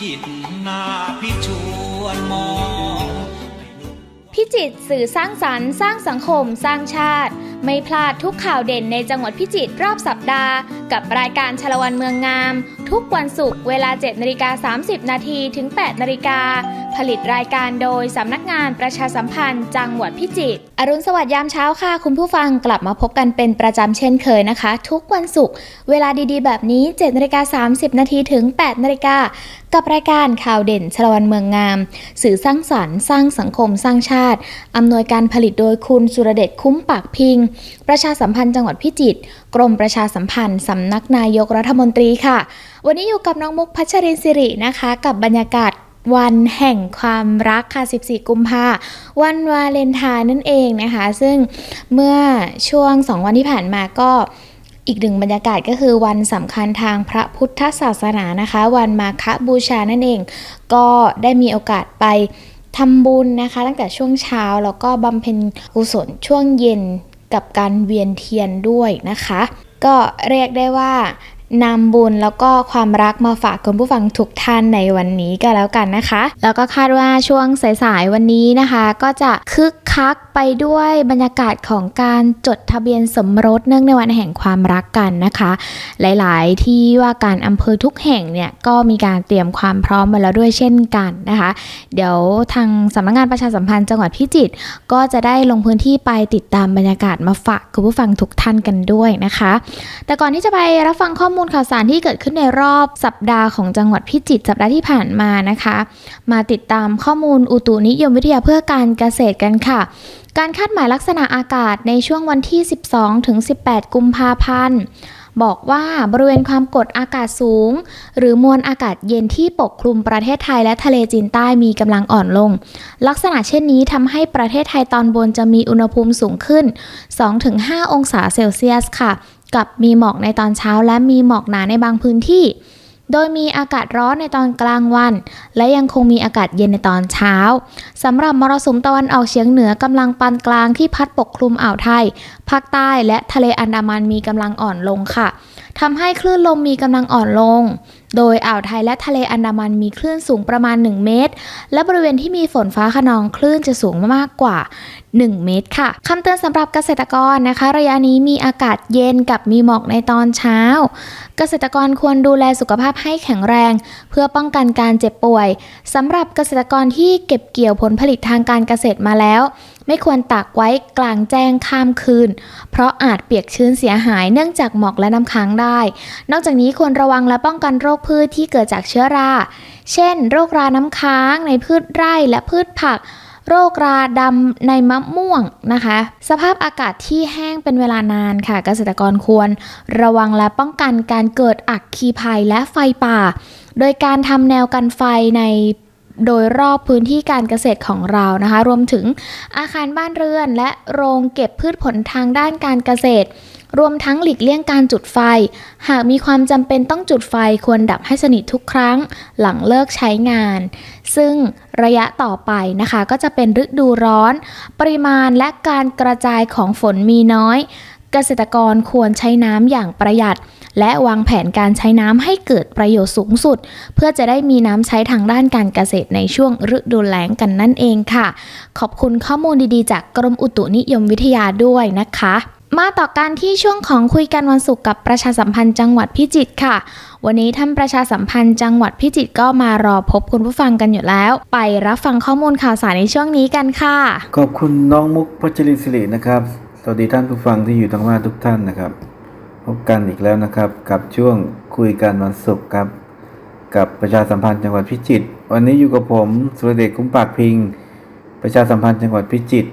จิตนาพิชวนมองพิจิตสื่อสร้างสรรค์ สร้างสังคม สร้างชาติ ไม่พลาดทุกข่าวเด่นในจังหวัดพิจิตรรอบสัปดาห์ กับรายการชาละวันเมืองงาม ทุกวันศุกร์เวลา 7นาฬิกา30 นาทีถึง 8นาฬิกา ผลิตรายการโดยสำนักงานประชาสัมพันธ์ จังหวัดพิจิตร อรุณสวัสดิ์ยามเช้าค่ะ คุณผู้ฟังกลับมาพบกันเป็นประจำเช่นเคยนะคะ ทุกวันศุกร์เวลาดีๆ แบบนี้7นาฬิกา30 นาทีถึง 8นาฬิกากับรายการข่าวเด่นชลวันเมืองงาม สื่อสร้างสรรค์สร้างสังคมสร้างชาติอำนวยการผลิตโดยคุณสุรเดชคุ้มปากพิง ประชาสัมพันธ์จังหวัดพิจิตร กรมประชาสัมพันธ์สำนักนายกรัฐมนตรีค่ะ วันนี้อยู่กับน้องมุกพัชรินสิรินะคะ กับบรรยากาศวันแห่งความรักค่ะ 14 กุมภาวันวาเลนไทน์นั่นเองนะคะ ซึ่งเมื่อช่วง 2 วันที่ผ่านมาก็อีกหนึ่งบรรยากาศก็คือวันสำคัญทางพระพุทธศาสนานะคะ วันมาฆบูชานั่นเอง ก็ได้มีโอกาสไปทำบุญนะคะ ตั้งแต่ช่วงเช้าแล้วก็บำเพ็ญกุศลช่วงเย็น กับการเวียนเทียนด้วยนะคะ ก็เรียกได้ว่า นำบุญแล้วก็ความรักมาฝากคุณผู้ฟังทุกท่านในวันนี้ก็แล้วกันนะคะ แล้วก็คาดว่าช่วงสายๆวันนี้นะคะ ก็จะคึกคักไปด้วยบรรยากาศของการจดทะเบียนสมรสเนื่องในวันแห่งความรักกันนะคะ หลายๆ ที่ว่าการอำเภอทุกแห่งเนี่ยก็มีการเตรียมความพร้อมมาแล้วด้วยเช่นกันนะคะ เดี๋ยวทางสำนักงานประชาสัมพันธ์จังหวัดพิจิตรก็จะได้ลงพื้นที่ไปติดตามบรรยากาศมาฝากคุณผู้ฟังทุกท่านกันด้วยนะคะ แต่ก่อนที่จะไปรับฟังข้อมูลข่าวสารที่เกิดขึ้นในรอบสัปดาห์ของจังหวัดพิจิตรสัปดาห์ที่ผ่านมานะคะ มาติดตามข้อมูลอุตุนิยมวิทยาเพื่อการเกษตรกันค่ะ การคาดหมายลักษณะอากาศในช่วงวันที่ 12 ถึง 18 กุมภาพันธ์บอกว่าบริเวณความกดอากาศสูง หรือมวลอากาศเย็นที่ปกคลุมประเทศไทยและทะเลจีนใต้มีกำลังอ่อนลง ลักษณะเช่นนี้ทำให้ประเทศไทยตอนบนจะมีอุณหภูมิสูงขึ้น 2-5 องศาเซลเซียสค่ะ กับมีหมอกในตอนเช้าและมีหมอกหนาในบางพื้นที่ โดยมีอากาศร้อนในตอนกลางวัน และยังคงมีอากาศเย็นในตอนเช้าสำหรับมรสุมตะวันออกเฉียงเหนือกำลังปานกลางที่พัดปกคลุมอ่าวไทย ภาคใต้และทะเลอันดามันมีกำลังอ่อนลงค่ะทำให้คลื่นลมมีกำลังอ่อนลง โดยอ่าวไทยและทะเลอันดามันมีคลื่นสูงประมาณ 1 เมตร และบริเวณที่มีฝนฟ้าขนองคลื่นจะสูงมากกว่า 1 เมตรค่ะคำเตือนสำหรับเกษตรกรนะคะ ระยะนี้มีอากาศเย็นกับมีหมอกในตอนเช้า เกษตรกรควรดูแลสุขภาพให้แข็งแรง เพื่อป้องกันการเจ็บป่วยสำหรับเกษตรกรที่เก็บเกี่ยวผลผลิตทางการเกษตรมาแล้ว ไม่ควรตากไว้กลางแจ้งข้ามคืน เพราะอาจเปียกชื้นเสียหายเนื่องจากหมอกและน้ำค้างได้ นอกจากนี้ควรระวังและป้องกันโรคพืชที่เกิดจากเชื้อรา เช่น โรคราน้ำค้างในพืชไร่และพืชผักโรคราดำในมะม่วงนะคะ สภาพอากาศที่แห้งเป็นเวลานานค่ะ เกษตรกรควร ระวังและป้องกันการเกิดอัคคีภัยและไฟป่า โดยการทำแนวกันไฟใน โดยรอบพื้นที่การเกษตรของเรานะคะ รวมถึงอาคารบ้านเรือน และโรงเก็บพืชผลทางด้านการเกษตร รวมทั้งหลีกเลี่ยงการจุดไฟ หากมีความจำเป็นต้องจุดไฟควรดับให้สนิททุกครั้งหลังเลิกใช้งาน ซึ่งระยะต่อไปนะคะ ก็จะเป็นฤดูร้อน ปริมาณและการกระจายของฝนมีน้อย เกษตรกรควรใช้น้ำอย่างประหยัด และวางแผนการใช้น้ำให้เกิดประโยชน์สูงสุด เพื่อจะได้มีน้ำใช้ทางด้านการเกษตรในช่วงฤดูแล้งกันนั่นเองค่ะ ขอบคุณข้อมูลดีๆ จากกรมอุตุนิยมวิทยาด้วยนะคะมาต่อกันที่ช่วงของคุยกันวันศุกร์กับประชาสัมพันธ์จังหวัดพิจิตรค่ะ วันนี้ท่านประชาสัมพันธ์จังหวัดพิจิตรก็มารอพบคุณผู้ฟังกันอยู่แล้ว ไปรับฟังข้อมูลข่าวสารในช่วงนี้กันค่ะ ขอบคุณน้องมุกพัชรินสิรินะครับ สวัสดีท่านผู้ฟังที่อยู่ทางบ้านทุกท่านนะครับ พบกันอีกแล้วนะครับ กับช่วงคุยกันวันศุกร์ครับ กับประชาสัมพันธ์จังหวัดพิจิตรวันนี้อยู่กับผมสุรเดชคุ้มปากพิง ประชาสัมพันธ์จังหวัดพิจิตร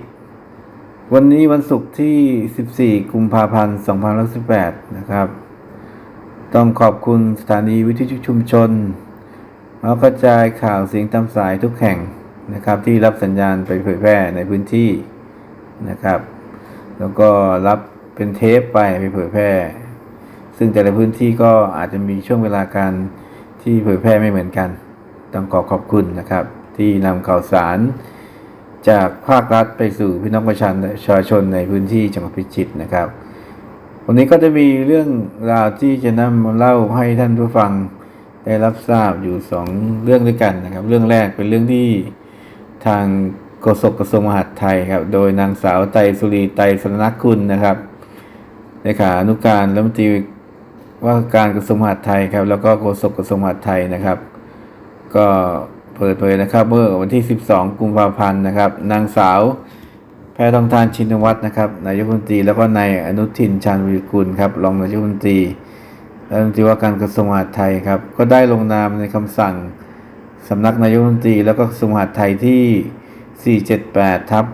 วันนี้วันศุกร์ที่ 14 กุมภาพันธ์2518 นะครับ ต้องขอบคุณสถานีวิทยุชุมชนแล้วกระจายข่าวเสียงตามสายทุกแห่งนะครับ ที่รับสัญญาณไปเผยแพร่ในพื้นที่นะครับ แล้วก็รับ เป็นเทปไปไปเผยแพร่ ซึ่งแต่ละพื้นที่ก็อาจจะมีช่วงเวลาการที่เผยแพร่ไม่เหมือนกัน ต้องขอขอบคุณนะครับ ที่นำข่าวสารจากภาครัฐไปสู่พี่น้องประชาชาชนในพื้นที่จังหวัดพิจิตรนะครับ วันนี้ก็จะมีเรื่องราวที่จะนำมาเล่าให้ท่านผู้ฟังได้รับทราบอยู่สองเรื่องด้วยกันนะครับ เรื่องแรกเป็นเรื่องที่ทางโฆษกกระทรวงมหาดไทยครับ โดยนางสาวไตรสุรีไตรสรณกุลนะครับ เลขานุการรัฐมนตรีว่าการกระทรวงมหาดไทยครับ แล้วก็โฆษกกระทรวงมหาดไทยนะครับ ก็เปิดเผยนะครับเมื่อวันที่ 12 กุมภาพันธ์นะครับ นางสาวแพทองทานชินวัตรนะครับนายกรัฐมนตรีแล้วก็นายอนุทินชาญวิรุฬครับรองนายกรัฐมนตรีรัฐมนตรีว่าการกระทรวงมหาดไทยครับ ก็ได้ลงนามในคำสั่งสำนักนายกรัฐมนตรีแล้วก็กระทรวงมหาดไทยที่ 478ทับ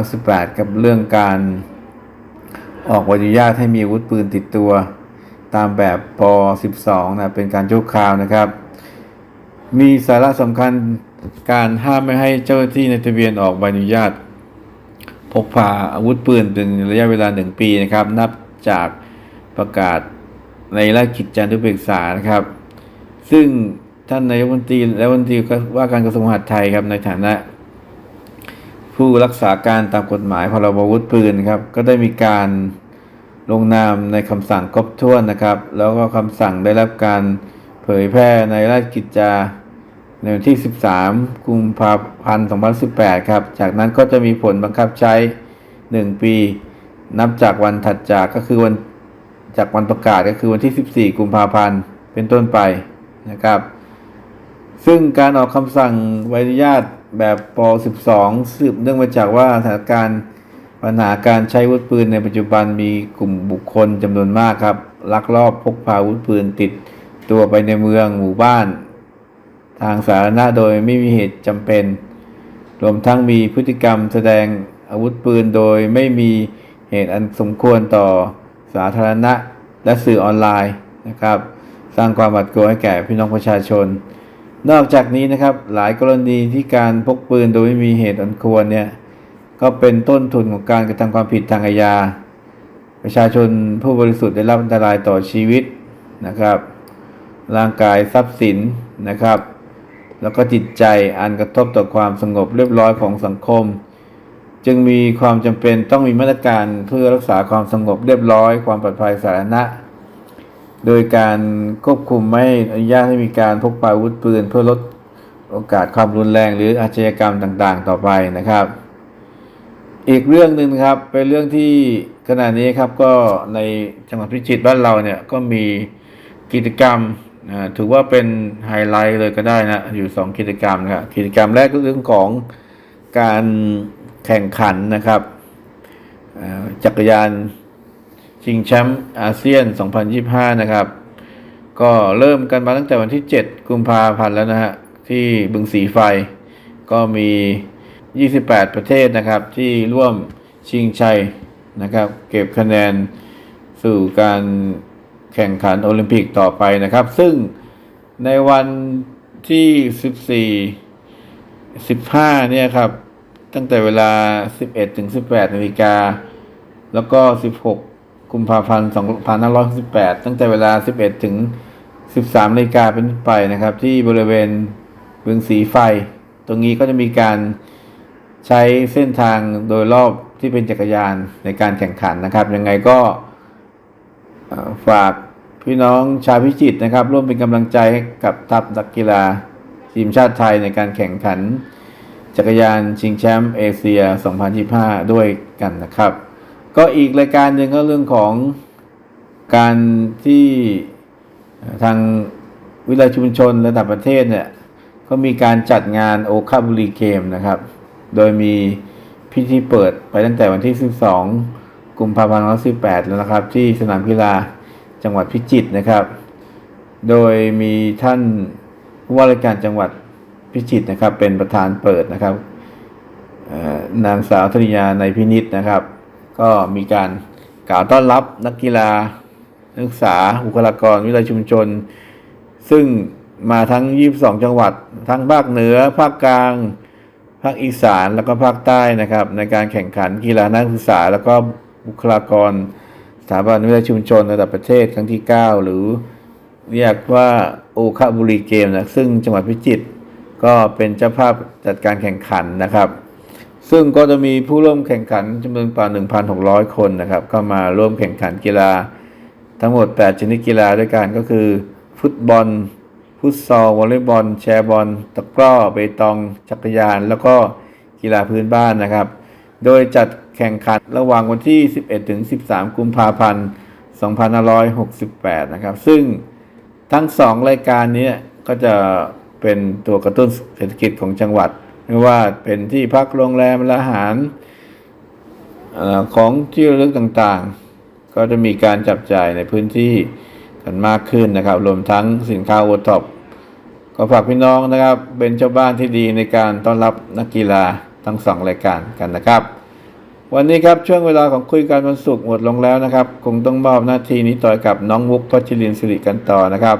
2518กับเรื่องการ ออกใบอนุญาตให้มีอาวุธปืนติดตัว ตามแบบป 12 นะเป็นการชั่วคราวนะครับ มีสาระสำคัญการห้ามไม่ให้เจ้าหน้าที่ในทะเบียนออกใบอนุญาต พกพาอาวุธปืนเป็นระยะเวลาหนึ่งปีนะครับ นับจากประกาศในราชกิจจานุเบกษานะครับ ซึ่งท่านนายกรัฐมนตรีและรัฐมนตรีว่าการกระทรวงมหาดไทยครับในฐานะ ผู้รักษาการตามกฎหมายพรบอาวุธปืนครับ ก็ได้มีการลงนามในคำสั่งครบถ้วนนะครับ แล้วก็คำสั่งได้รับการเผยแพร่ในราชกิจจาในวันที่ 13 กุมภาพันธ์ 2018 ครับ จากนั้นก็จะมีผลบังคับใช้ 1 ปี นับจากวันถัดจากก็คือวันจากวันประกาศก็คือวันที่ 14 กุมภาพันธ์ เป็นต้นไปนะครับ ซึ่งการออกคำสั่งใบอนุญาต แบบป 12 สืบเนื่องมาจากว่าสถานการณ์ปัญหาการใช้อาวุธปืนในปัจจุบันมีกลุ่มบุคคลจำนวนมากครับ ลักลอบพกพาอาวุธปืนติดตัวไปในเมืองหมู่บ้าน ทางสาธารณะโดยไม่มีเหตุจำเป็น รวมทั้งมีพฤติกรรมแสดงอาวุธปืนโดยไม่มีเหตุอันสมควรต่อสาธารณะและสื่อออนไลน์นะครับ สร้างความหวาดกลัวให้แก่พี่น้องประชาชน นอกจากนี้นะครับหลายกรณีที่การพกปืนโดยไม่มีเหตุอันควรเนี่ยก็เป็นต้นทุนของการกระทำความผิดทางอาญา ประชาชนผู้บริสุทธิ์ได้รับอันตรายต่อชีวิตนะครับ ร่างกายทรัพย์สินนะครับ แล้วก็จิตใจอันกระทบต่อความสงบเรียบร้อยของสังคม จึงมีความจำเป็นต้องมีมาตรการเพื่อรักษาความสงบเรียบร้อย ความปลอดภัยสาธารณะ โดยการควบคุมไม่อนุญาตให้มีการพกพาอาวุธปืน เพื่อลดโอกาสความรุนแรงหรืออาชญากรรมต่างๆ ต่อไปนะครับ อีกเรื่องหนึ่งครับเป็นเรื่องที่ขณะนี้ครับก็ในจังหวัดพิจิตรบ้านเราเนี่ยก็มีกิจกรรมถือว่าเป็นไฮไลท์เลยก็ได้นะอยู่สองกิจกรรมนะครับกิจกรรมแรกก็เรื่องของการแข่งขันนะครับจักรยาน ชิงแชมป์อาเซียน 2025 นะครับ ก็เริ่มกันมาตั้งแต่วันที่ 7 กุมภาพันธ์แล้วนะฮะ ที่บึงสีไฟ ก็มี 28 ประเทศนะครับ ที่ร่วมชิงชัยนะครับ เก็บคะแนนสู่การแข่งขันโอลิมปิกต่อไปนะครับ ซึ่งในวันที่ 14 15 เนี่ยครับ ตั้งแต่เวลา 11ถึง18นาฬิกา แล้วก็ 16 กุมภาพันธ์2568 ตั้งแต่เวลา 11 ถึง 13นาฬิกาเป็นไปนะครับ ที่บริเวณบึงสีไฟ ตรงนี้ก็จะมีการใช้เส้นทางโดยรอบที่เป็นจักรยานในการแข่งขันนะครับ ยังไงก็ฝากพี่น้องชาวพิจิตรนะครับ ร่วมเป็นกำลังใจให้กับทัพนักกีฬาทีมชาติไทยในการแข่งขัน จักรยานชิงแชมป์เอเชีย 2025 ด้วยกันนะครับ ก็อีกรายการหนึ่งก็เรื่องของการที่ทางวิทยาชุมชนระดับประเทศเนี่ยก็มีการจัดงานโอคาบุรีเกมนะครับ โดยมีพิธีเปิดไปตั้งแต่วันที่ 12 กุมภาพันธ์2018 แล้วนะครับ ที่สนามกีฬาจังหวัดพิจิตรนะครับ โดยมีท่านผู้ว่าราชการจังหวัดพิจิตรนะครับ เป็นประธานเปิดนะครับนางสาวธนิยาในพินิษนะครับ ก็มีการกล่าวต้อนรับนักกีฬา นักศึกษาบุคลากรวิทยาชุมชน ซึ่งมาทั้ง 22 จังหวัด ทั้งภาคเหนือ ภาคกลาง ภาคอีสาน แล้วก็ภาคใต้นะครับ ในการแข่งขันกีฬานักศึกษา แล้วก็บุคลากรสถาบันวิทยาชุมชนระดับประเทศครั้งที่ 9 หรือเรียกว่าโอคาบุรีเกมนะซึ่งจังหวัดพิจิตรก็เป็นเจ้าภาพจัดการแข่งขันนะครับ ซึ่งก็จะมีผู้ร่วมแข่งขันจำนวนกว่า 1,600 คนนะครับ ก็มาร่วมแข่งขันกีฬา ทั้งหมด 8 ชนิดกีฬาด้วยกันก็คือ ฟุตบอล ฟุตซอลวอลเลย์บอล แชร์บอล ตะกร้อเบตอง จักรยาน แล้วก็กีฬาพื้นบ้านนะครับ โดยจัดแข่งขันระหว่างวันที่ 11 ถึง 13 กุมภาพันธ์ 2568 นะครับ ซึ่งทั้งสองรายการนี้ก็จะเป็นตัวกระตุ้นเศรษฐกิจของจังหวัด ไม่ว่าเป็นที่พักโรงแรมและอาหารอของที่ระลึกต่างๆ ก็จะมีการจับจ่ายในพื้นที่กันมากขึ้นนะครับ รวมทั้งสินค้าโอท็อปก็ฝากพี่น้องนะครับ เป็นเจ้าบ้านที่ดีในการต้อนรับนักกีฬาทั้งสองรายการกันนะครับ วันนี้ครับช่วงเวลาของคุยกันวันศุกร์หมดลงแล้วนะครับ คงต้องมอบหน้าที่นี้ต่อกับน้องมุกพัชรินสิริกันต่อนะครับ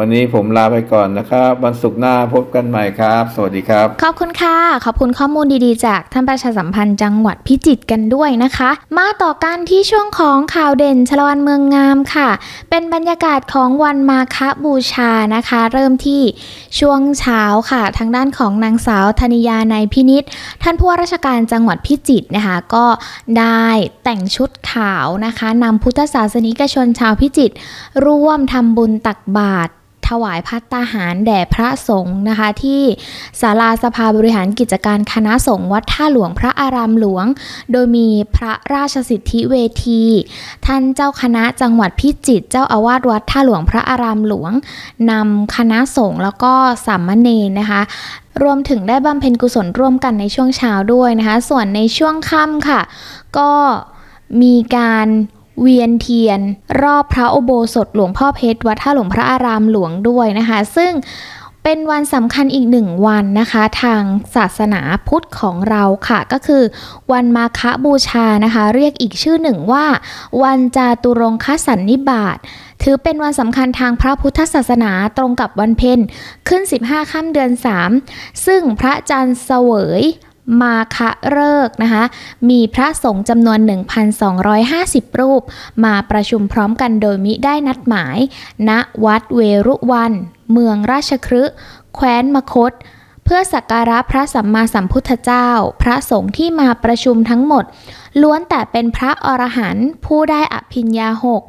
วันนี้ผมลาไปก่อนนะครับวันศุกร์หน้าพบกันใหม่ครับ สวัสดีครับ ขอบคุณค่ะ ขอบคุณข้อมูลดีๆ จากท่านประชาสัมพันธ์จังหวัดพิจิตรกันด้วยนะคะ มาต่อกันที่ช่วงของข่าวเด่นชลวันเมืองงามค่ะ เป็นบรรยากาศของวันมาคบูชานะคะ เริ่มที่ช่วงเช้าค่ะ ทางด้านของนางสาวธนิยาในพินิษท่านผู้ว่าราชการจังหวัดพิจิตรนะคะก็ได้แต่งชุดขาวนะคะนำพุทธศาสนิกชนชาวพิจิตรร่วมทำบุญตักบาตร ถวายพัตตาหารแด่พระสงฆ์นะคะ ที่ศาลาสภาบริหารกิจการคณะสงฆ์วัดท่าหลวงพระอารามหลวง โดยมีพระราชสิทธิเวที ท่านเจ้าคณะจังหวัดพิจิตรเจ้าอาวาสวัดท่าหลวงพระอารามหลวงนำคณะสงฆ์แล้วก็สามเณรนะคะรวมถึงได้บำเพ็ญกุศลร่วมกันในช่วงเช้าด้วยนะคะ ส่วนในช่วงค่ำค่ะ ก็มีการ เวียนเทียน รอบพระอุโบสถหลวงพ่อเพชรวัดท่าหลวงพระอารามหลวงด้วยนะคะ ซึ่งเป็นวันสำคัญอีกหนึ่งวันนะคะ ทางศาสนาพุทธของเราค่ะ ก็คือ วันมาฆบูชานะคะ เรียกอีกชื่อหนึ่งว่า วันจาตุรงคสันนิบาตถือเป็นวันสำคัญทางพระพุทธศาสนาตรงกับวันเพ็ญขึ้น 15 ค่ำเดือน 3 ซึ่งพระจันทร์เสวย มาคะเริกนะคะ มีพระสงฆ์จำนวน 1,250 รูป มาประชุมพร้อมกันโดยมิได้นัดหมาย ณ วัดเวรุวัน เมืองราชคฤห์แคว้นมคต เพื่อสักการะพระสัมมาสัมพุทธเจ้า พระสงฆ์ที่มาประชุมทั้งหมด ล้วนแต่เป็นพระอรหันต์ผู้ได้อภิญญาหก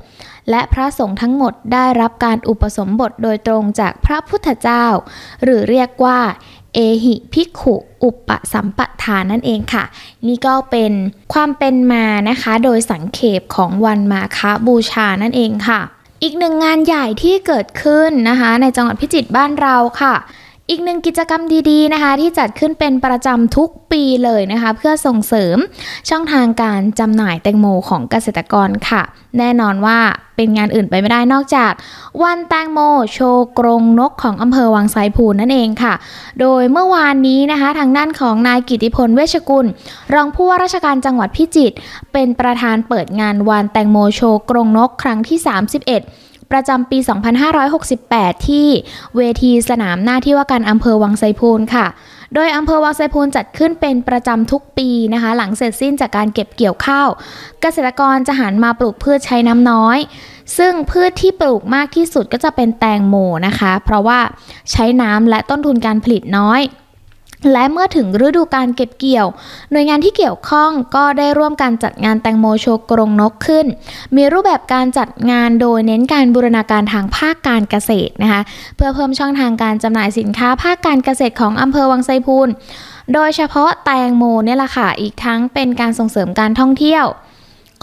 และพระสงฆ์ทั้งหมดได้รับการอุปสมบทโดยตรงจากพระพุทธเจ้า หรือเรียกว่า เอหิพิกขุอุปสัมปทานนั่นเองค่ะ นี่ก็เป็นความเป็นมานะคะ โดยสังเขปของวันมาคบูชานั่นเองค่ะ อีกหนึ่งงานใหญ่ที่เกิดขึ้นนะคะ ในจังหวัดพิจิตรบ้านเราค่ะ อีกหนึ่งกิจกรรมดีๆนะคะ ที่จัดขึ้นเป็นประจำทุกปีเลยนะคะ เพื่อส่งเสริมช่องทางการจำหน่ายแตงโมของเกษตรกรค่ะ แน่นอนว่าเป็นงานอื่นไปไม่ได้นอกจาก วันแตงโมโชว์กรงนกของอำเภอวังไซพูนนั่นเองค่ะ โดยเมื่อวานนี้นะคะ ทางด้านของนายกิติพลเวชกุล รองผู้ว่าราชการจังหวัดพิจิตรเป็นประธานเปิดงานวันแตงโมโชว์กรงนกครั้งที่ 31 ประจำปี 2568 ที่เวทีสนามหน้าที่ว่าการอำเภอวังไซพูนค่ะ โดยอำเภอวังไซพูนจัดขึ้นเป็นประจำทุกปีนะคะ หลังเสร็จสิ้นจากการเก็บเกี่ยวข้าว เกษตรกรจะหันมาปลูกพืชใช้น้ำน้อย ซึ่งพืชที่ปลูกมากที่สุดก็จะเป็นแตงโมนะคะ เพราะว่าใช้น้ำและต้นทุนการผลิตน้อย และเมื่อถึงฤดูการเก็บเกี่ยว หน่วยงานที่เกี่ยวข้องก็ได้ร่วมกันจัดงานแตงโมโชว์กรงนกขึ้น มีรูปแบบการจัดงานโดยเน้นการบูรณาการทางภาคการเกษตรนะคะ เพื่อเพิ่มช่องทางการจำหน่ายสินค้าภาคการเกษตรของอำเภอวังไซพูน โดยเฉพาะแตงโมเนี่ยแหละค่ะ อีกทั้งเป็นการส่งเสริมการท่องเที่ยว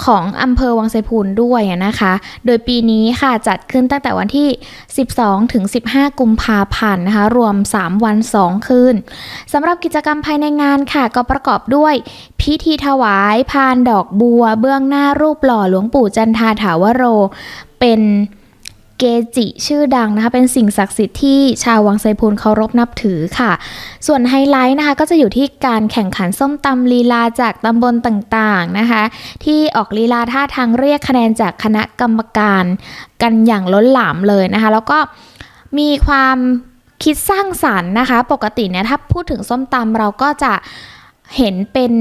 ของอำเภอวังไซพูนด้วยนะคะ โดยปีนี้ค่ะจัดขึ้นตั้งแต่วันที่ 12 ถึง 15 กุมภาพันธ์นะคะ รวม 3 วัน 2 คืนสำหรับกิจกรรมภายในงานค่ะ ก็ประกอบด้วย พิธีถวายพานดอกบัว เบื้องหน้ารูปหล่อหลวงปู่จันทาถาวโร เป็น เกจิชื่อดังนะคะ เป็นสิ่งศักดิ์สิทธิ์ที่ชาววังไซพูนเคารพนับถือค่ะ ส่วนไฮไลท์นะคะก็จะอยู่ที่การแข่งขันส้มตำลีลาจากตำบลต่างๆนะคะ ที่ออกลีลาท่าทางเรียกคะแนนจากคณะกรรมการกันอย่างล้นหลามเลยนะคะ แล้วก็มีความคิดสร้างสรรค์นะคะ ปกติเนี่ยถ้าพูดถึงส้มตำเราก็จะเห็นเป็น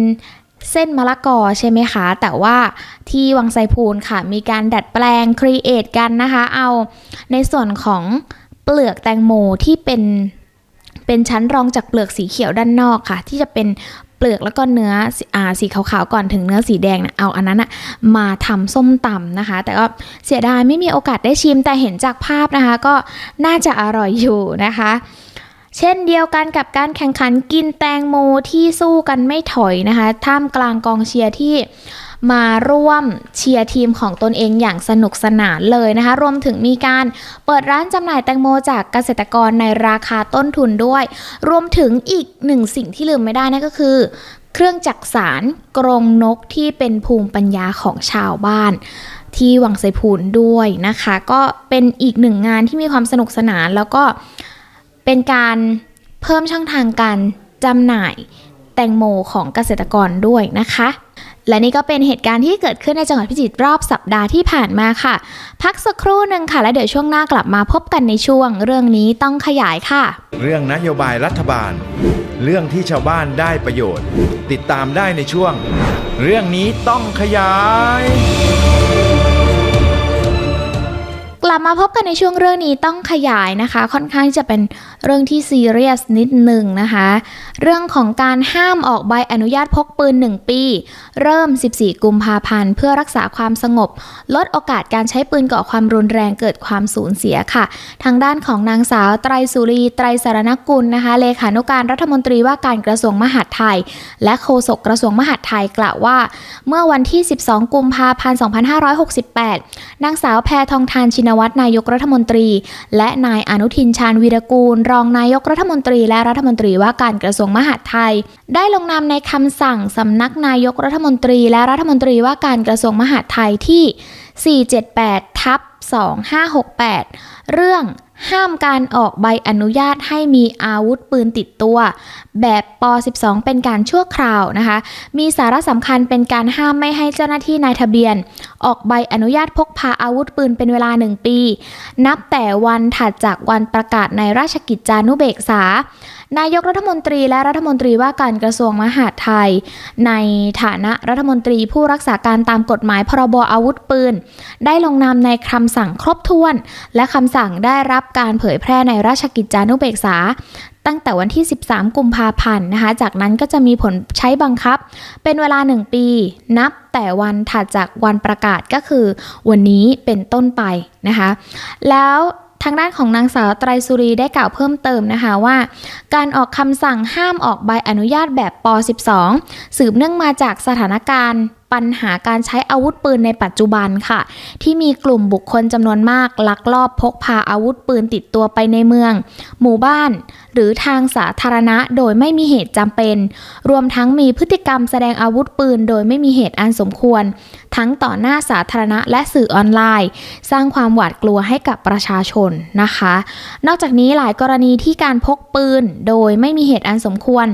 เส้นมะละกอใช่ไหมคะ แต่ว่าที่วังไซพูนค่ะ มีการดัดแปลงครีเอทกันนะคะ เอาในส่วนของเปลือกแตงโมที่เป็นเป็นชั้นรองจากเปลือกสีเขียวด้านนอกค่ะ ที่จะเป็นเปลือกแล้วก็เนื้ออ่าสีขาวๆก่อนถึงเนื้อสีแดงนะเอาอันนั้นนะมาทำส้มตำนะคะ แต่ก็เสียดายไม่มีโอกาสได้ชิมแต่เห็นจากภาพนะคะ ก็น่าจะอร่อยอยู่นะคะ เช่นเดียวกันกับการแข่งขันกินแตงโมที่สู้กันไม่ถอยนะคะ ท่ามกลางกองเชียร์ที่มาร่วมเชียร์ทีมของตนเองอย่างสนุกสนานเลยนะคะ รวมถึงมีการเปิดร้านจำหน่ายแตงโมจากเกษตรกรในราคาต้นทุนด้วย รวมถึงอีกหนึ่งสิ่งที่ลืมไม่ได้นั่นก็คือ เครื่องจักสารกรงนกที่เป็นภูมิปัญญาของชาวบ้าน ที่วังไสพูนด้วยนะคะ ก็เป็นอีกหนึ่งงานที่มีความสนุกสนานแล้วก็ เป็นการเพิ่มช่องทางการจำหน่ายแตงโมของเกษตรกรด้วยนะคะ และนี่ก็เป็นเหตุการณ์ที่เกิดขึ้นในจังหวัดพิจิตรรอบสัปดาห์ที่ผ่านมาค่ะ พักสักครู่หนึ่งค่ะ แล้วเดี๋ยวช่วงหน้ากลับมาพบกันในช่วง เรื่องนี้ต้องขยายค่ะ เรื่องนโยบายรัฐบาล เรื่องที่ชาวบ้านได้ประโยชน์ ติดตามได้ในช่วง เรื่องนี้ต้องขยายกลับมาพบกันในช่วงเรื่องนี้ต้องขยายนะคะ ค่อนข้างจะเป็น เรื่องที่ซีเรียสนิดหนึ่งนะคะ เรื่องของการห้ามออกใบอนุญาตพกปืน 1 ปี เริ่ม 14 กุมภาพันธ์ เพื่อรักษาความสงบ ลดโอกาสการใช้ปืนก่อความรุนแรงเกิดความสูญเสียค่ะ ทางด้านของนางสาวไตรสุรีไตรสารณกุลนะคะ เลขานุการรัฐมนตรีว่าการกระทรวงมหาดไทย และโฆษกกระทรวงมหาดไทยกล่าวว่า เมื่อวันที่ 12 กุมภาพันธ์ 2568 นางสาวแพทองทานชินวัตรนายกรัฐมนตรี และนายอนุทินชาญวีรกูลรองนายกรัฐมนตรีและรัฐมนตรีว่าการกระทรวงมหาดไทย ได้ลงนามในคำสั่งสำนักนายกรัฐมนตรีและรัฐมนตรีว่าการกระทรวงมหาดไทยที่ 478 ทับ 2568 เรื่องห้ามการออกใบอนุญาตให้มีอาวุธปืนติดตัว แบบป .12 เป็นการชั่วคราวนะคะ มีสาระสำคัญเป็นการห้ามไม่ให้เจ้าหน้าที่นายทะเบียน ออกใบอนุญาตพกพาอาวุธปืนเป็นเวลา 1 ปี นับแต่วันถัดจากวันประกาศในราชกิจจานุเบกษา นายกรัฐมนตรีและรัฐมนตรีว่าการกระทรวงมหาดไทย ในฐานะรัฐมนตรีผู้รักษาการตามกฎหมายพรบอาวุธปืน ได้ลงนามในคำสั่งครบถ้วน และคำสั่งได้รับการเผยแพร่ในราชกิจจานุเบกษา ตั้งแต่วันที่ 13 กุมภาพันธ์นะคะ จากนั้นก็จะมีผลใช้บังคับ เป็นเวลา 1 ปี นับแต่วันถัดจากวันประกาศก็คือ วันนี้เป็นต้นไปนะคะ แล้วทางด้านของนางสาวไตรสุรีได้กล่าวเพิ่มเติมนะคะว่า การออกคำสั่งห้ามออกใบอนุญาตแบบป .12 สืบเนื่องมาจากสถานการณ์ปัญหาการใช้อาวุธปืนในปัจจุบันค่ะ ที่มีกลุ่มบุคคลจำนวนมาก ลักลอบพกพาอาวุธปืนติดตัวไปในเมือง หมู่บ้าน หรือทางสาธารณะโดยไม่มีเหตุจำเป็น รวมทั้งมีพฤติกรรมแสดงอาวุธปืน โดยไม่มีเหตุอันสมควร ทั้งต่อหน้าสาธารณะและสื่อออนไลน์ สร้างความหวาดกลัวให้กับประชาชนนะคะ นอกจากนี้หลายกรณีที่การพกปืน โดยไม่มีเหตุอันสมควร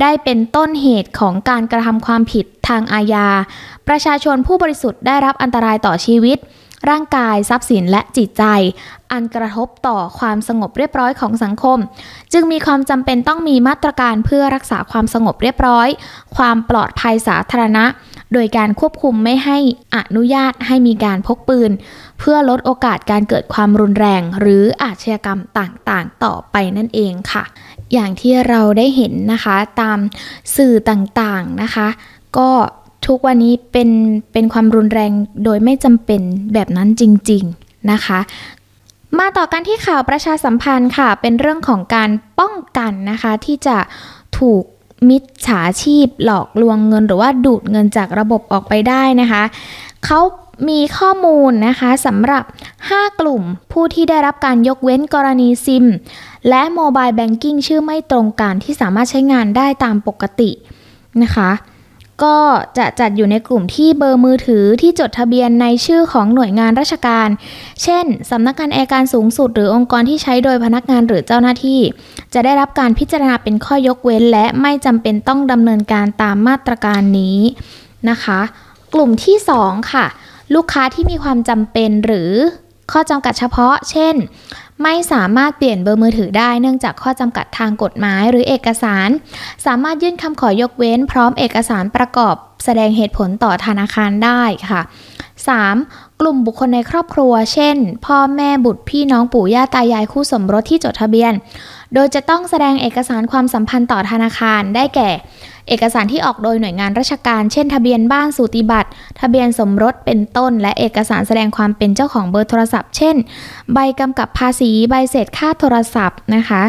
ได้เป็นต้นเหตุของการกระทำความผิด ทางอาญา ประชาชนผู้บริสุทธิ์ได้รับอันตรายต่อชีวิต ร่างกายทรัพย์สินและจิตใจ อันกระทบต่อความสงบเรียบร้อยของสังคม จึงมีความจำเป็นต้องมีมาตรการเพื่อรักษาความสงบเรียบร้อย ความปลอดภัยสาธารณะ โดยการควบคุมไม่ให้อนุญาตให้มีการพกปืน เพื่อลดโอกาสการเกิดความรุนแรง หรืออาชญากรรมต่างๆ ต่อไปนั่นเองค่ะอย่างที่เราได้เห็นนะคะตามสื่อต่างๆนะคะ ก็ทุกวันนี้เป็นเป็นความรุนแรงโดยไม่จำเป็นแบบนั้นจริง ๆนะคะ มาต่อกันที่ข่าวประชาสัมพันธ์ค่ะ เป็นเรื่องของการป้องกันนะคะ ที่จะถูกมิจฉาชีพหลอกลวงเงิน หรือว่าดูดเงินจากระบบออกไปได้นะคะเขามีข้อมูลนะคะสำหรับ 5 กลุ่มผู้ที่ได้รับการยกเว้นกรณีซิม และโมบายแบงกิ้งชื่อไม่ตรงกันที่สามารถใช้งานได้ตามปกตินะคะ ก็จะจัดอยู่ในกลุ่มที่เบอร์มือถือที่จดทะเบียนในชื่อของหน่วยงานราชการ เช่น สำนักงานอัยการสูงสุด หรือองค์กรที่ใช้โดยพนักงานหรือเจ้าหน้าที่ จะได้รับการพิจารณาเป็นข้อยกเว้น และไม่จำเป็นต้องดำเนินการตามมาตรการนี้นะคะ กลุ่มที่ 2 ค่ะ ลูกค้าที่มีความจำเป็นหรือข้อจำกัดเฉพาะ เช่น ไม่สามารถเปลี่ยนเบอร์มือถือได้เนื่องจากข้อจำกัดทางกฎหมายหรือเอกสาร สามารถยื่นคำขอยกเว้น พร้อมเอกสารประกอบแสดงเหตุผลต่อธนาคารได้ค่ะ 3. กลุ่มบุคคลในครอบครัว เช่น พ่อแม่บุตรพี่น้องปู่ย่าตายายคู่สมรสที่จดทะเบียน โดยจะต้องแสดงเอกสารความสัมพันธ์ต่อธนาคารได้แก่ เอกสารที่ออกโดยหน่วยงานราชการ เช่น ทะเบียนบ้านสูติบัตร ทะเบียนสมรสเป็นต้น และเอกสารแสดงความเป็นเจ้าของเบอร์โทรศัพท์ เช่น ใบกำกับภาษี ใบเสร็จค่าโทรศัพท์นะคะ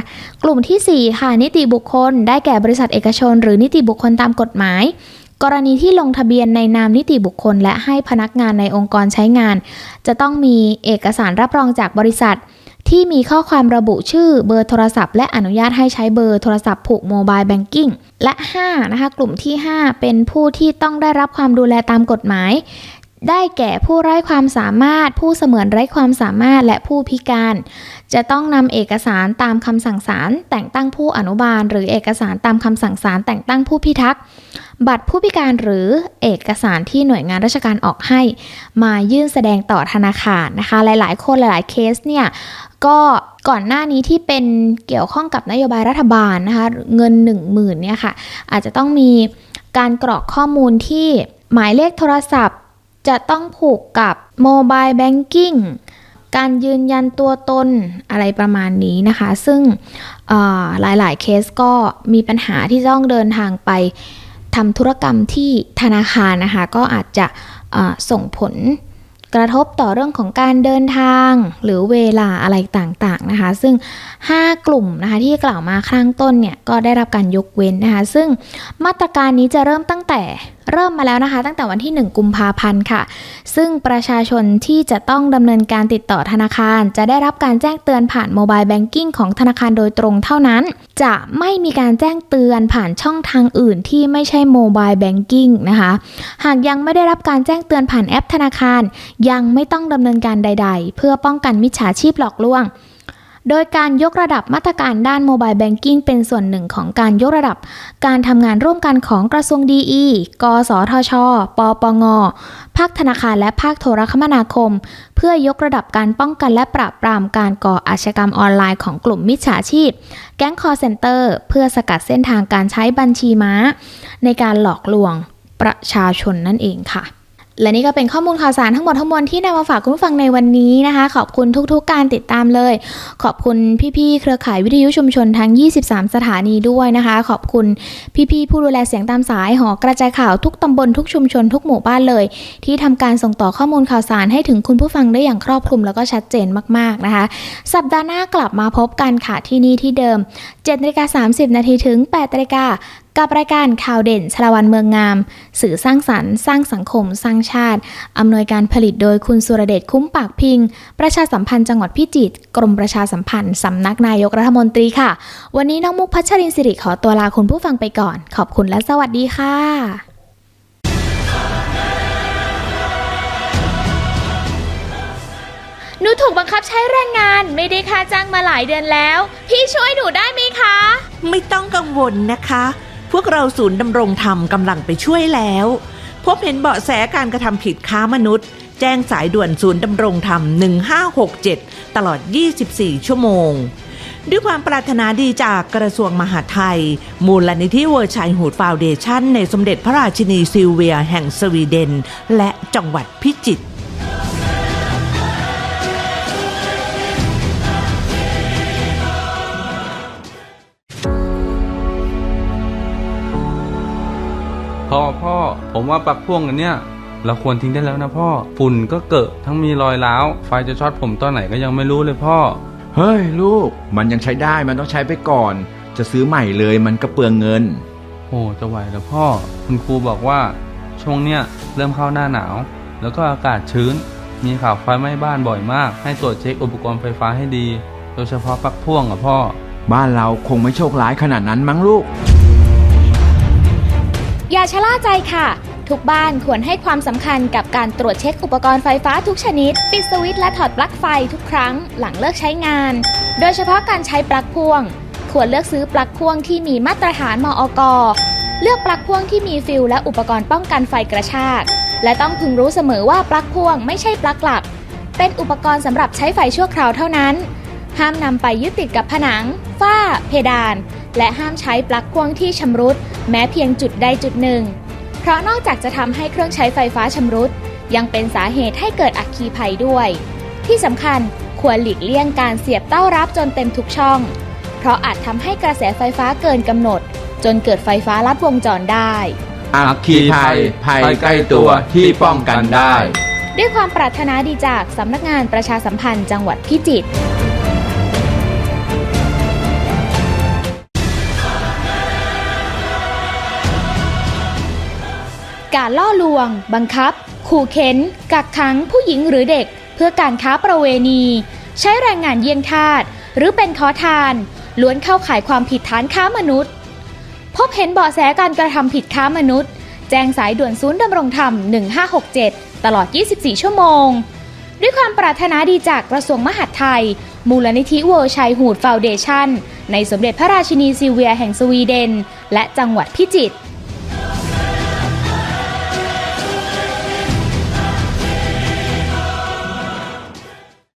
กลุ่มที่ 4 ค่ะนิติบุคคล ได้แก่บริษัทเอกชน หรือนิติบุคคลตามกฎหมาย กรณีที่ลงทะเบียนในนามนิติบุคคล และให้พนักงานในองค์กรใช้งาน จะต้องมีเอกสารรับรองจากบริษัท ที่มีข้อความระบุชื่อเบอร์โทรศัพท์ และอนุญาตให้ใช้เบอร์โทรศัพท์ผูกโมบายแบงกิ้งและ5นะคะกลุ่มที่ 5 เป็นผู้ที่ต้องได้รับความดูแลตามกฎหมาย ได้แก่ผู้ไร้ความสามารถ ผู้เสมือนไร้ความสามารถและผู้พิการ จะต้องนำเอกสารตามคำสั่งศาลแต่งตั้งผู้อนุบาล หรือเอกสารตามคำสั่งศาลแต่งตั้งผู้พิทักษ์บัตรผู้พิการหรือเอกสารที่หน่วยงานราชการออกให้ มายื่นแสดงต่อธนาคารนะคะ หลาย ๆ คนหลาย ๆ เคสเนี่ยก็ก่อนหน้านี้ที่เป็นเกี่ยวข้องกับนโยบายรัฐบาลนะคะเงิน 1 0,000เนี่ยค่ะอาจจะต้องมีการกรอกข้อมูลที่หมายเลขโทรศัพท์ จะต้องผูกกับโมบายแบงกิ้งการยืนยันตัวตนอะไรประมาณนี้นะคะ ซึ่งเอ่อหลายๆ เคสก็มีปัญหาที่ต้องเดินทางไปทำธุรกรรมที่ธนาคารนะคะ ก็อาจจะส่งผลกระทบต่อเรื่องของการเดินทางหรือเวลาอะไรต่างๆนะคะ ซึ่ง 5 กลุ่มนะคะที่กล่าวมาข้างต้นเนี่ยก็ได้รับการยกเว้นนะคะ ซึ่งมาตรการนี้จะเริ่มตั้งแต่ เริ่มมาแล้วนะคะ ตั้งแต่วันที่ 1 กุมภาพันธ์ค่ะ ซึ่งประชาชนที่จะต้องดำเนินการติดต่อธนาคาร จะได้รับการแจ้งเตือนผ่านโมบายแบงกิ้งของธนาคารโดยตรงเท่านั้น จะไม่มีการแจ้งเตือนผ่านช่องทางอื่นที่ไม่ใช่โมบายแบงกิ้งนะคะ หากยังไม่ได้รับการแจ้งเตือนผ่านแอปธนาคาร ยังไม่ต้องดำเนินการใด ๆ เพื่อป้องกันมิจฉาชีพหลอกลวง โดยการยกระดับมาตรการด้านโมบายแบงกิ้งเป็นส่วนหนึ่งของการยกระดับ การทำงานร่วมกันของกระทรวงดีอีกสทช ปปง ภาคธนาคารและภาคโทรคมนาคม เพื่อยกระดับการป้องกันและปราบปรามการก่ออาชญากรรมออนไลน์ของกลุ่มมิจฉาชีพ แก๊งคอร์เซนเตอร์ เพื่อสกัดเส้นทางการใช้บัญชีม้า ในการหลอกลวงประชาชนนั่นเองค่ะ และนี่ก็เป็นข้อมูลข่าวสารทั้งหมดทั้งมวลที่นำมาฝากคุณผู้ฟังในวันนี้นะคะ ขอบคุณทุกๆการติดตามเลย ขอบคุณพี่ๆเครือข่ายวิทยุชุมชนทั้ง 23 สถานีด้วยนะคะ ขอบคุณพี่ๆผู้ดูแลเสียงตามสายหอกระจายข่าวทุกตำบลทุกชุมชนทุกหมู่บ้านเลย ที่ทำการส่งต่อข้อมูลข่าวสารให้ถึงคุณผู้ฟังได้อย่างครอบคลุมแล้วก็ชัดเจนมากๆนะคะ สัปดาห์หน้ากลับมาพบกันค่ะที่นี่ที่เดิม7นาฬิกา30 นาทีถึง8นาฬิกา กับรายการข่าวเด่นชลวันเมืองงาม สื่อสร้างสรรค์ สร้างสังคม สร้างชาติอำนวยการผลิตโดยคุณสุรเดชคุ้มปากพิง ประชาสัมพันธ์จังหวัดพิจิตรกรมประชาสัมพันธ์สำนักนายกรัฐมนตรีค่ะ วันนี้น้องมุกพัชรินทร์สิริขอตัวลาคุณผู้ฟังไปก่อน ขอบคุณและสวัสดีค่ะหนูถูกบังคับใช้แรงงานไม่ได้ค่าจ้างมาหลายเดือนแล้ว พี่ช่วยหนูได้ไหมคะ ไม่ต้องกังวลนะคะ พวกเราศูนย์ดำรงธรรมกำลังไปช่วยแล้ว พบเห็นเบาะแสการกระทำผิดค้ามนุษย์ แจ้งสายด่วนศูนย์ดำรงธรรม 1567 ตลอด 24 ชั่วโมง ด้วยความปรารถนาดีจากกระทรวงมหาดไทย มูลนิธิเวอร์ชัยหูดฟาวเดชั่นในสมเด็จพระราชินีซิลเวียแห่งสวีเดน และจังหวัดพิจิตร พ่อพ่อ ผมว่าปลั๊กพ่วงอันเนี้ยเราควรทิ้งได้แล้วนะพ่อ ฝุ่นก็เกิดทั้งมีรอยร้าว ไฟจะช็อตผมตอนไหนก็ยังไม่รู้เลยพ่อ เฮ้ยลูก มันยังใช้ได้มันต้องใช้ไปก่อน จะซื้อใหม่เลยมันก็เปลืองเงิน โอ้จะไหวแล้วพ่อ คุณครูบอกว่า ช่วงเนี้ยเริ่มเข้าหน้าหนาว แล้วก็อากาศชื้น มีข่าวไฟไหม้บ้านบ่อยมาก ให้ตรวจเช็คอุปกรณ์ไฟฟ้าให้ดี โดยเฉพาะปลั๊กพ่วงอะพ่อ บ้านเราคงไม่โชคร้ายขนาดนั้นมั้งลูก อย่าชะล่าใจค่ะ ทุกบ้านควรให้ความสำคัญกับการตรวจเช็คอุปกรณ์ไฟฟ้าทุกชนิด ปิดสวิตช์และถอดปลั๊กไฟทุกครั้งหลังเลิกใช้งาน โดยเฉพาะการใช้ปลั๊กพ่วง ควรเลือกซื้อปลั๊กพ่วงที่มีมาตรฐานมอกเลือกปลั๊กพ่วงที่มีฟิลและอุปกรณ์ป้องกันไฟกระชาก และต้องพึงรู้เสมอว่าปลั๊กพ่วงไม่ใช่ปลั๊กหลัก เป็นอุปกรณ์สำหรับใช้ไฟชั่วคราวเท่านั้น ห้ามนำไปยึดติดกับผนัง ฝ้า เพดานและห้ามใช้ปลั๊กพ่วงที่ชำรุด แม้เพียงจุดใดจุดหนึ่ง เพราะนอกจากจะทำให้เครื่องใช้ไฟฟ้าชำรุด ยังเป็นสาเหตุให้เกิดอัคคีภัยด้วย ที่สำคัญควรหลีกเลี่ยงการเสียบเต้ารับจนเต็มทุกช่อง เพราะอาจทำให้กระแสไฟฟ้าเกินกำหนด จนเกิดไฟฟ้าลัดวงจรได้ อัคคีภัยภัยใกล้ตัวที่ป้องกันได้ ด้วยความปรารถนาดีจากสำนักงานประชาสัมพันธ์จังหวัดพิจิตร การล่อลวง บังคับ ขู่เข็น กักขังผู้หญิงหรือเด็ก เพื่อการค้าประเวณี ใช้แรงงานเยี่ยงทาสหรือเป็นขอทาน ล้วนเข้าข่ายความผิดฐานค้ามนุษย์ พบเห็นเบาะแสการกระทำผิดค้ามนุษย์ แจ้งสายด่วนศูนย์ดำรงธรรม 1567 ตลอด 24 ชั่วโมง ด้วยความปรารถนาดีจากกระทรวงมหาดไทย มูลนิธิเวอร์ชัยหูดฟาวเดชั่นในสมเด็จพระราชินีซิเวียแห่งสวีเดน และจังหวัดพิจิตร